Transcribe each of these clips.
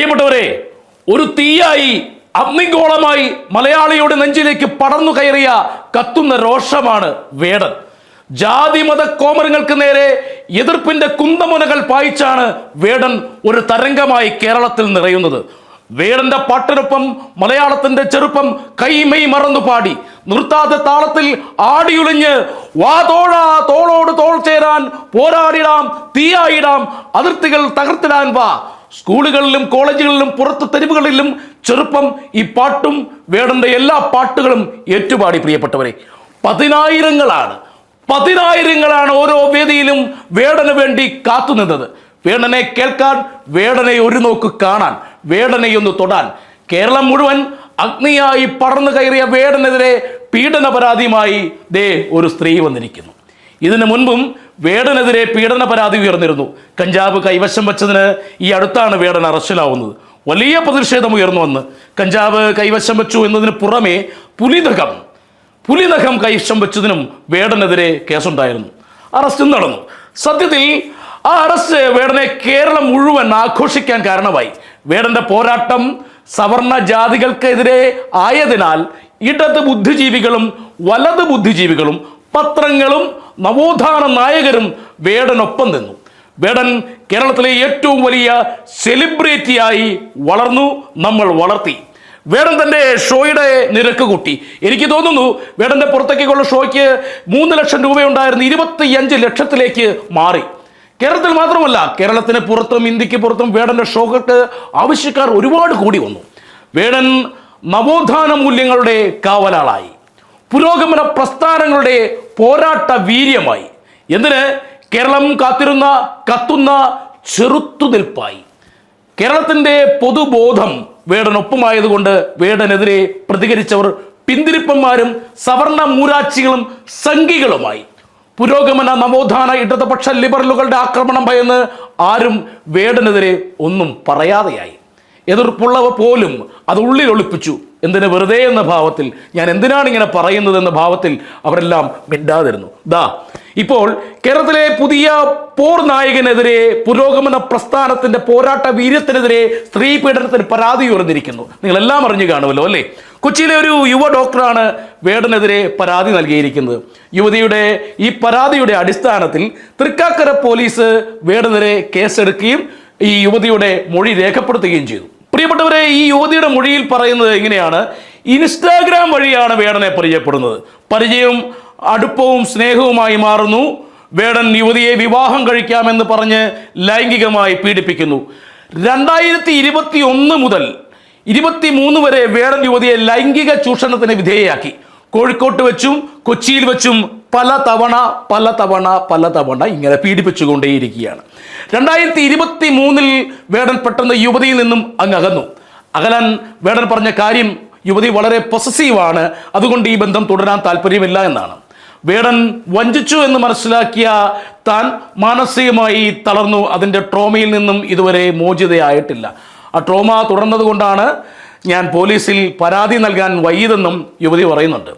പ്രിയപ്പെട്ടവരെ ഒരു തീയായി അഗ്നിഗോളമായി മലയാളിയുടെ നെഞ്ചിലേക്ക് പടർന്നു കയറിയ കത്തുന്ന രോഷമാണ് വേടൻ. ജാതി മത കോമരങ്ങൾക്ക് നേരെ എതിർപ്പിന്റെ കുന്തമുനകൾ പായിച്ചാണ് വേടൻ ഒരു തരംഗമായി കേരളത്തിൽ നിറയുന്നത്. വേടന്റെ പാട്ടിനൊപ്പം മലയാളത്തിന്റെ ചെറുപ്പം കൈമൈ മറന്നു പാടി. നിർത്താതെ താളത്തിൽ ആടിയുളിഞ്ഞ് വാ തോഴ തോളോട് തോൾ ചേരാൻ പോരാടിടാം തീയായിടാം അതിർത്തികൾ തകർത്തിടാൻ വാ. സ്കൂളുകളിലും കോളേജുകളിലും പുറത്ത് തെരുവുകളിലും ചെറുപ്പം ഈ പാട്ടും വേടന്റെ എല്ലാ പാട്ടുകളും ഏറ്റുപാടി പ്രിയപ്പെട്ടവരെ. പതിനായിരങ്ങളാണ്. പതിനായിരങ്ങളാണ് ഓരോ വേദിയിലും വേടന് വേണ്ടി കാത്തുനിന്നത് വേടനെ കേൾക്കാൻ വേടനെ ഒരു നോക്ക് കാണാൻ വേടനെ ഒന്ന് തൊടാൻ. കേരളം മുഴുവൻ അഗ്നിയായി പടർന്നു കയറിയ വേടനെതിരെ പീഡന പരാതിയുമായി ദേ ഒരു സ്ത്രീ വന്നിരിക്കുന്നു. ഇതിനു മുൻപും വേടനെതിരെ പീഡന പരാതി ഉയർന്നിരുന്നു. കഞ്ചാവ് കൈവശം വെച്ചതിന് ഈ അടുത്താണ് വേടൻ അറസ്റ്റിലാവുന്നത്. വലിയ പ്രതിഷേധം ഉയർന്നു വന്ന് കഞ്ചാവ് കൈവശം വെച്ചു എന്നതിന് പുറമെ പുലിനഖം പുലിനഖം കൈവശം വെച്ചതിനും വേടനെതിരെ കേസുണ്ടായിരുന്നു. അറസ്റ്റും നടന്നു. സത്യത്തിൽ ആ അറസ്റ്റ് വേടനെ കേരളം മുഴുവൻ ആഘോഷിക്കാൻ കാരണമായി. വേടന്റെ പോരാട്ടം സവർണ ജാതികൾക്കെതിരെ ആയതിനാൽ ഇടത് ബുദ്ധിജീവികളും വലത് ബുദ്ധിജീവികളും പത്രങ്ങളും നവോത്ഥാന നായകരും വേടനൊപ്പം നിന്നു. വേടൻ കേരളത്തിലെ ഏറ്റവും വലിയ സെലിബ്രിറ്റിയായി വളർന്നു നമ്മൾ വളർത്തി. വേടൻ തന്റെ ഷോയുടെ നിരക്ക് കൂട്ടി. എനിക്ക് തോന്നുന്നു വേടന്റെ പുറത്തേക്കുള്ള ഷോയ്ക്ക് മൂന്ന് ലക്ഷം രൂപയുണ്ടായിരുന്നു ഇരുപത്തിയഞ്ച് ലക്ഷത്തിലേക്ക് മാറി. കേരളത്തിൽ മാത്രമല്ല കേരളത്തിന് പുറത്തും ഇന്ത്യയ്ക്ക് പുറത്തും വേടന്റെ ഷോകൾക്ക് ആവശ്യക്കാർ ഒരുപാട് കൂടി വന്നു. വേടൻ നവോത്ഥാന മൂല്യങ്ങളുടെ കാവലാളായി. പുരോഗമന പ്രസ്ഥാനങ്ങളുടെ പോരാട്ട വീര്യമായി. എന്തിന്? കേരളം കാത്തിരുന്ന കത്തുന്ന ചെറുത്തുനിൽപ്പായി കേരളത്തിന്റെ പൊതുബോധം വേടനൊപ്പമായതുകൊണ്ട് വേടനെതിരെ പ്രതികരിച്ചവർ പിന്തിരിപ്പന്മാരും സവർണ മൂരാച്ചികളും സംഘികളുമായി. പുരോഗമന നവോത്ഥാന ഇടതുപക്ഷ ലിബറലുകളുടെ ആക്രമണം ഭയന്ന് ആരും വേടനെതിരെ ഒന്നും പറയാതെയായി. എതിർപ്പുള്ളവ പോലും അത് ഉള്ളിൽ ഒളിപ്പിച്ചു എന്തിന് വെറുതെ എന്ന ഭാവത്തിൽ ഞാൻ എന്തിനാണ് ഇങ്ങനെ പറയുന്നത് എന്ന ഭാവത്തിൽ അവരെല്ലാം മിണ്ടാതിരുന്നു. ദാ ഇപ്പോൾ കേരളത്തിലെ പുതിയ പോർ നായകനെതിരെ പുരോഗമന പ്രസ്ഥാനത്തിന്റെ പോരാട്ട വീര്യത്തിനെതിരെ സ്ത്രീ പീഡനത്തിന് പരാതി ഉയർന്നിരിക്കുന്നു. നിങ്ങൾ എല്ലാം അറിഞ്ഞു കാണുമല്ലോ അല്ലേ? കൊച്ചിയിലെ ഒരു യുവ ഡോക്ടറാണ് വേടനെതിരെ പരാതി നൽകിയിരിക്കുന്നത്. യുവതിയുടെ ഈ പരാതിയുടെ അടിസ്ഥാനത്തിൽ തൃക്കാക്കര പോലീസ് വേടനെതിരെ കേസെടുക്കുകയും ഈ യുവതിയുടെ മൊഴി രേഖപ്പെടുത്തുകയും ചെയ്തു. പ്രിയപ്പെട്ടവരെ ഈ യുവതിയുടെ മൊഴിയിൽ പറയുന്നത് എങ്ങനെയാണ് ഇൻസ്റ്റാഗ്രാം വഴിയാണ് വേടനെ പരിചയപ്പെടുന്നത്. പരിചയവും അടുപ്പവും സ്നേഹവുമായി മാറുന്നു. വേടൻ യുവതിയെ വിവാഹം കഴിക്കാമെന്ന് പറഞ്ഞ് ലൈംഗികമായി പീഡിപ്പിക്കുന്നു. രണ്ടായിരത്തി ഇരുപത്തി ഒന്ന് മുതൽ ഇരുപത്തി മൂന്ന് വരെ വേടൻ യുവതിയെ ലൈംഗിക ചൂഷണത്തിന് വിധേയയാക്കി. കോഴിക്കോട്ട് വെച്ചും കൊച്ചിയിൽ വെച്ചും പല തവണ പല തവണ പല തവണ ഇങ്ങനെ പീഡിപ്പിച്ചുകൊണ്ടേയിരിക്കുകയാണ്. രണ്ടായിരത്തി ഇരുപത്തി മൂന്നിൽ വേടൻ പെട്ടെന്ന് യുവതിയിൽ നിന്നും അങ്ങ് അകന്നു. അകലാൻ വേടൻ പറഞ്ഞ കാര്യം യുവതി വളരെ പൊസസീവാണ് അതുകൊണ്ട് ഈ ബന്ധം തുടരാൻ താല്പര്യമില്ല എന്നാണ്. വേടൻ വഞ്ചിച്ചു എന്ന് മനസ്സിലാക്കിയ താൻ മാനസികമായി തളർന്നു. അതിന്റെ ട്രോമയിൽ നിന്നും ഇതുവരെ മോചിതയായിട്ടില്ല. ആ ട്രോമ തുടർന്നതുകൊണ്ടാണ് ഞാൻ പോലീസിൽ പരാതി നൽകാൻ വൈകിയതെന്നും യുവതി പറയുന്നുണ്ട്.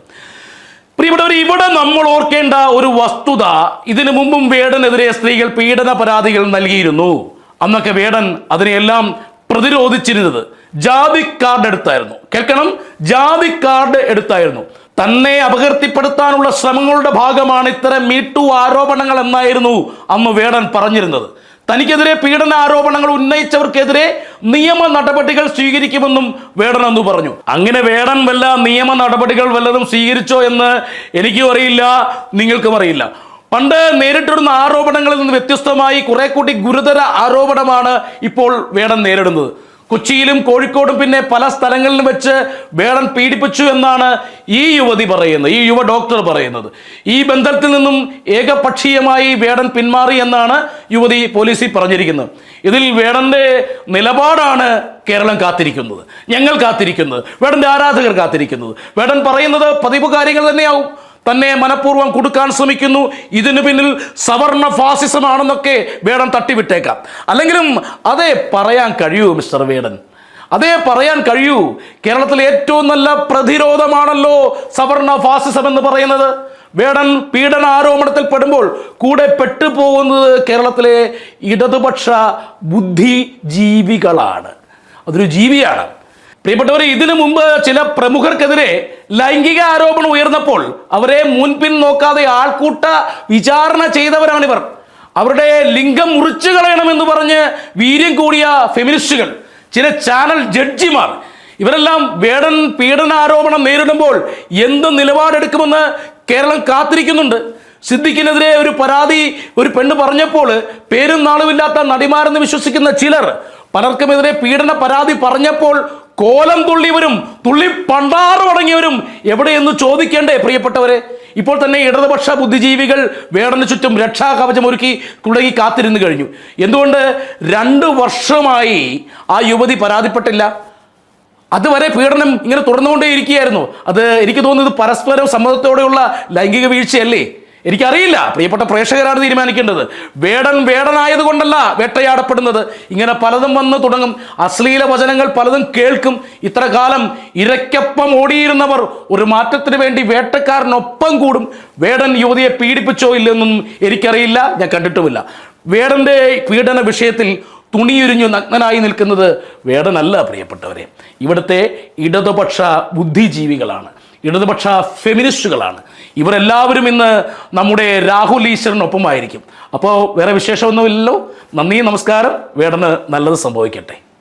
പ്രിയപ്പെട്ടവർ ഇവിടെ നമ്മൾ ഓർക്കേണ്ട ഒരു വസ്തുത ഇതിനു മുമ്പും വേടനെതിരെ സ്ത്രീകൾ പീഡന പരാതികൾ നൽകിയിരുന്നു. അന്നൊക്കെ വേടൻ അതിനെയെല്ലാം പ്രതിരോധിച്ചിരുന്നത്. ജാതി കാർഡ് എടുത്തായിരുന്നു കേൾക്കണം ജാതി കാർഡ് എടുത്തായിരുന്നു തന്നെ അപകീർത്തിപ്പെടുത്താനുള്ള ശ്രമങ്ങളുടെ ഭാഗമാണ് ഇത്തരം മീട്ടു ആരോപണങ്ങൾ എന്നായിരുന്നു അന്ന് വേടൻ പറഞ്ഞിരുന്നത്. തനിക്കെതിരെ പീഡന ആരോപണങ്ങൾ ഉന്നയിച്ചവർക്കെതിരെ നിയമ നടപടികൾ സ്വീകരിക്കുമെന്നും വേടൻ അന്ന് പറഞ്ഞു. അങ്ങനെ വേടൻ വല്ല നിയമ നടപടികൾ വല്ലതും സ്വീകരിച്ചോ എന്ന് എനിക്കും അറിയില്ല നിങ്ങൾക്കും അറിയില്ല. പണ്ട് നേരിട്ടിരുന്ന ആരോപണങ്ങളിൽ നിന്ന് വ്യത്യസ്തമായി കുറെ കൂടി ഗുരുതര ആരോപണമാണ് ഇപ്പോൾ വേടൻ നേരിടുന്നത്. കൊച്ചിയിലും കോഴിക്കോടും പിന്നെ പല സ്ഥലങ്ങളിലും വെച്ച് വേടൻ പീഡിപ്പിച്ചു എന്നാണ് ഈ യുവതി പറയുന്നത്. ഈ യുവ ഡോക്ടർ പറയുന്നത്. ഈ ബന്ധത്തിൽ നിന്നും ഏകപക്ഷീയമായി വേടൻ പിന്മാറി എന്നാണ് യുവതി പോലീസിൽ പറഞ്ഞിരിക്കുന്നത്. ഇതിൽ വേടന്റെ നിലപാടാണ് കേരളം കാത്തിരിക്കുന്നത്. ഞങ്ങൾ കാത്തിരിക്കുന്നത്. വേടന്റെ ആരാധകർ കാത്തിരിക്കുന്നത്. വേടൻ പറയുന്നത് പതിവ് കാര്യങ്ങൾ തന്നെയാവും. തന്നെ മനഃപൂർവം കൊടുക്കാൻ ശ്രമിക്കുന്നു. ഇതിനു പിന്നിൽ സവർണ ഫാസിസമാണെന്നൊക്കെ വേണം തട്ടിവിട്ടേക്കാം. അല്ലെങ്കിലും അതേ പറയാൻ കഴിയൂ മിസ്റ്റർ വേടൻ. അതേ പറയാൻ കഴിയൂ. കേരളത്തിലെ ഏറ്റവും നല്ല പ്രതിരോധമാണല്ലോ സവർണ ഫാസിസം എന്ന് പറയുന്നത്. വേടൻ പീഡന ആരോപണത്തിൽ പെടുമ്പോൾ കൂടെ പെട്ടുപോകുന്നത് കേരളത്തിലെ ഇടതുപക്ഷ ബുദ്ധിജീവികളാണ്. അതൊരു ജീവിയാണ്. പ്രിയപ്പെട്ടവരെ ഇതിനു മുമ്പ് ചില പ്രമുഖർക്കെതിരെ ലൈംഗിക ആരോപണം ഉയർന്നപ്പോൾ അവരെ മുൻപിൻ നോക്കാതെ ആൾക്കൂട്ട വിചാരണ ചെയ്തവരാണിവർ അവരുടെ ലിംഗം മുറിച്ചു കളയണമെന്ന് പറഞ്ഞ് വീര്യം കൂടിയ ഫെമിനിസ്റ്റുകൾ ചില ചാനൽ ജഡ്ജിമാർ ഇവരെല്ലാം വേടൻ പീഡന ആരോപണം നേരിടുമ്പോൾ എന്ത് നിലപാടെടുക്കുമെന്ന് കേരളം കാത്തിരിക്കുന്നുണ്ട്. സിദ്ദിഖിനെതിരെ ഒരു പരാതി ഒരു പെണ്ണ് പറഞ്ഞപ്പോൾ പേരും നാളുമില്ലാത്ത നടിമാരെന്ന് വിശ്വസിക്കുന്ന ചിലർ പലർക്കുമെതിരെ പീഡന പരാതി പറഞ്ഞപ്പോൾ കോലം തുള്ളിയവരും തുള്ളി പണ്ടാറ് അടങ്ങിയവരും എവിടെയെന്ന് ചോദിക്കേണ്ടേ പ്രിയപ്പെട്ടവരെ? ഇപ്പോൾ തന്നെ ഇടതുപക്ഷ ബുദ്ധിജീവികൾ വേടന് ചുറ്റും രക്ഷാകവചം ഒരുക്കി തുടങ്ങി കാത്തിരുന്നു കഴിഞ്ഞു. എന്തുകൊണ്ട് രണ്ട് വർഷമായി ആ യുവതി പരാതിപ്പെട്ടില്ല? അതുവരെ പീഡനം ഇങ്ങനെ തുടർന്നുകൊണ്ടേയിരിക്കുകയായിരുന്നു. അത് എനിക്ക് തോന്നുന്നത് പരസ്പരം സമ്മതത്തോടെയുള്ള ലൈംഗിക വീഴ്ചയല്ലേ? എനിക്കറിയില്ല. പ്രിയപ്പെട്ട പ്രേക്ഷകരാണ് തീരുമാനിക്കേണ്ടത്. വേടൻ വേടനായത് കൊണ്ടല്ല വേട്ടയാടപ്പെടുന്നത്. ഇങ്ങനെ പലതും വന്ന് തുടങ്ങും. അശ്ലീല വചനങ്ങൾ പലതും കേൾക്കും. ഇത്ര കാലം ഇരയ്ക്കൊപ്പം ഓടിയിരുന്നവർ ഒരു മാറ്റത്തിന് വേണ്ടി വേട്ടക്കാരനൊപ്പം കൂടും. വേടൻ യുവതിയെ പീഡിപ്പിച്ചോ ഇല്ലെന്നും എനിക്കറിയില്ല. ഞാൻ കണ്ടിട്ടുമില്ല. വേടന്റെ പീഡന വിഷയത്തിൽ തുണിയുരിഞ്ഞു നഗ്നനായി നിൽക്കുന്നത് വേടനല്ല പ്രിയപ്പെട്ടവരെ. ഇവിടുത്തെ ഇടതുപക്ഷ ബുദ്ധിജീവികളാണ്. ഇടതുപക്ഷ ഫെമിനിസ്റ്റുകളാണ്. ഇവരെല്ലാവരും ഇന്ന് നമ്മുടെ രാഹുൽ ഈശ്വരനൊപ്പമായിരിക്കും. അപ്പോൾ വേറെ വിശേഷമൊന്നുമില്ലല്ലോ? നന്ദി നമസ്കാരം. വേടന് നല്ലത് സംഭവിക്കട്ടെ.